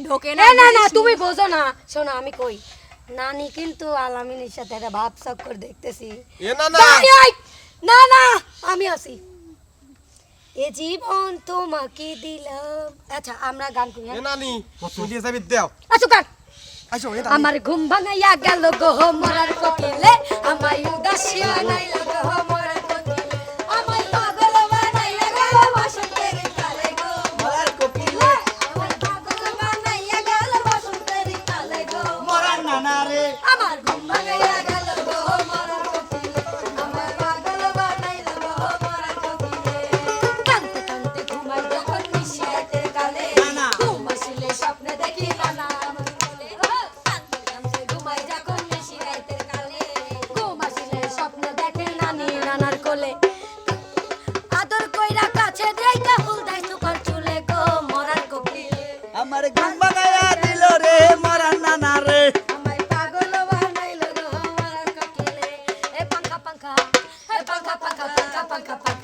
ঢোকে না না না তুমি বোঝো না। শোনো আমি কই। নানি কিন্তু আলামিনের সাথে একটা ভাব করে দেখতেছি। না না। না না আমি আছি। এ জীবন তোমাকে দিলাম। আচ্ছা আমরা গান করি হ্যাঁ? এ নানি তুই দিয়ে যাবি দাও। আচ্ছা কাট আমার ঘুম ভাঙাইয়া গেল গো মরার কপিলে আমায় উদাসী নাই লাগো katlan katlan.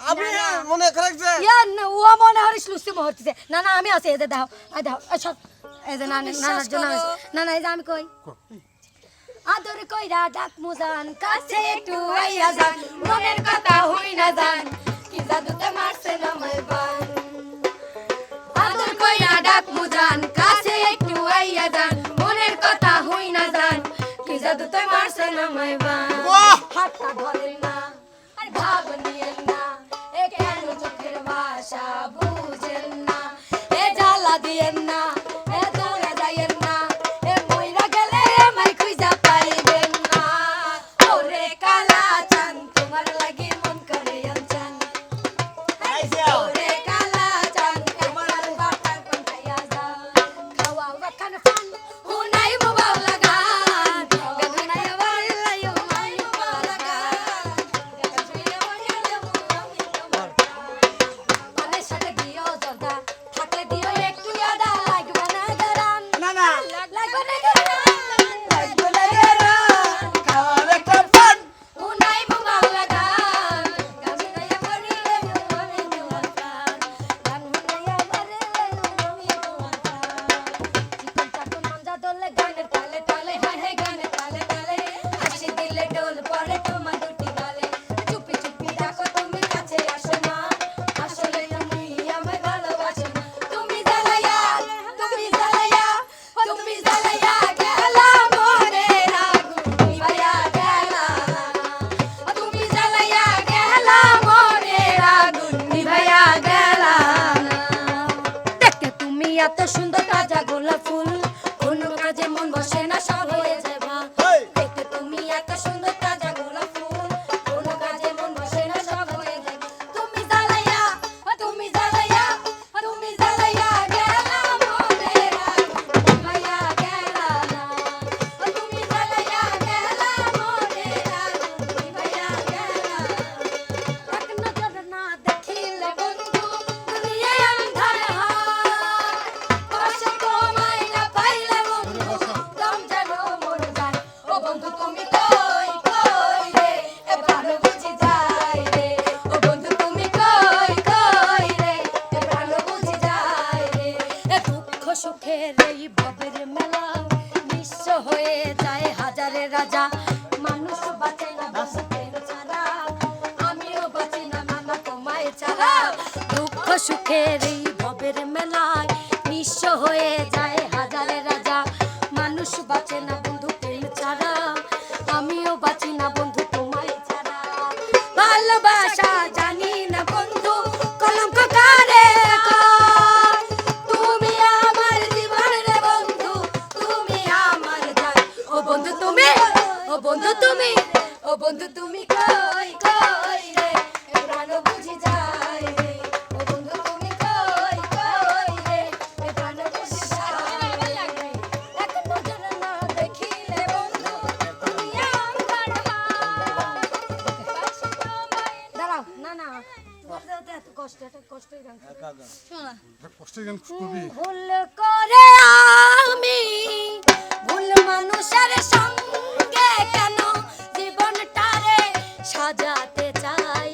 আপনি মনে করেছে ইয়া ও মনে হরিস লুসি মহরতিছে না না আমি আছি এতে দাও আই দাও আচ্ছা এই যে না না না না না এই আমি কই? আদর কইরা ডাক মুজান কাছে একটু আইয়া যান। মনের কথা হই না জান কি জাদুতে মারছে না মাই বান আদর কইরা ডাক মুজান দিয়েন না। ভবের এই ভবের মেলা বিশ্ব হয়ে যায় হাজারে রাজা। মানুষ বাঁচে না বাসতের ছাড়া আমিও বাঁচি না নানা তোমায় ছাড়া দুঃখ সুখের এই ভবের মেলায় নিঃস্ব হয়ে যায় হাজারে রাজা। মানুষ বাঁচে না ভুল করে আমি ভুল মানুষের সঙ্গে কেন জীবনটারে সাজাতে চাই?